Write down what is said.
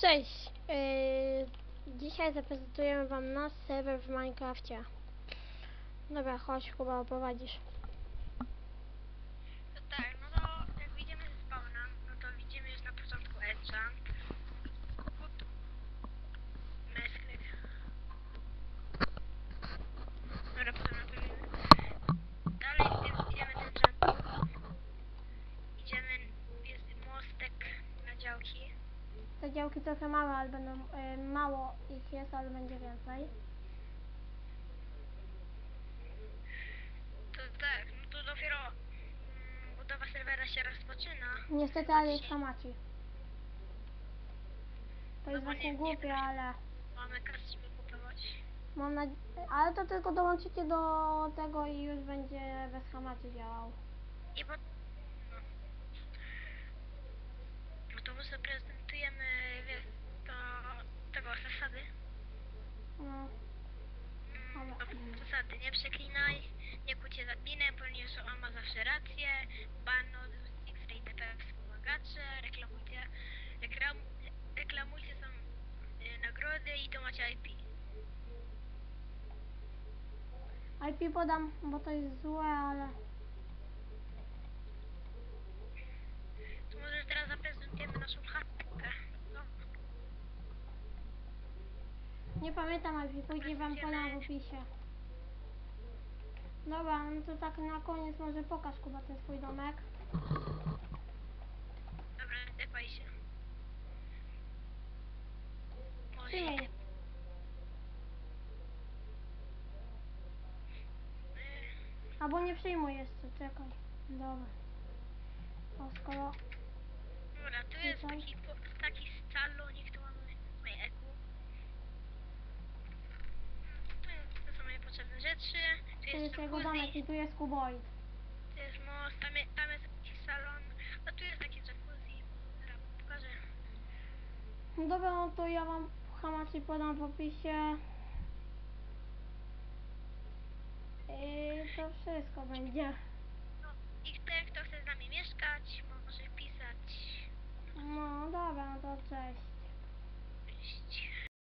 Cześć! Yy, dzisiaj zaprezentujemy wam nasz serwer w Minecrafcie. Dobra, chodź, Kuba, opowiedzisz. To tak, no to jak widzimy ze spawna, no to widzimy już na początku enchant. Meskryt. Dobra, potem naprawimy. Dalej idziemy- idziemy do enchantu. Idziemy, jest mostek na działki. Te działki trochę małe, ale będą, yy, mało ich jest, ale będzie więcej. To tak, no to dopiero mm, budowa serwera się rozpoczyna. Niestety, ale jest hamaci. To jest No bo właśnie nie- nie głupie, ale Mamy kasę, żeby kupować. mam nadzieję, ale to tylko dołączycie do tego i już będzie bez hamaci działał. I po... No. no to my sobie prezentujemy, wiesz, to... tego, zasady. No, Mm, Dobra. o, zasady, nie przeklinaj, nie kłócie z adminem, ponieważ on ma zawsze rację, ban od X-Ray TP wspomagacze, reklamujcie, reklam, reklamujcie są y, nagrody i to macie IP. IP podam, bo to jest złe, ale To może teraz zaprezentujemy naszą chatkę. No, Nie pamiętam IP, później wam podam w opisie. Dobra, no to tak na koniec może pokaż Kuba ten swój domek. dobra, tepaj się. Może Przyjmij. się Y, Albo nie przyjmuj jeszcze, czekaj. Dobra. O, skoro... Dobra, tu jest taki salonik, tu mamy moje eku. Tu jest- To są moje potrzebne rzeczy. Tu To jest jest jego domek i tu jest kuboid. tu jest most, tam, je- tam jest jakiś salon, a tu jest taki jacuzzi. Zaraz pokażę. No dobra, no to ja wam hamaci podam w opisie. I to wszystko będzie. No i ten, kto chce z nami mieszkać, może pisać. No dobra, no to. Cześć.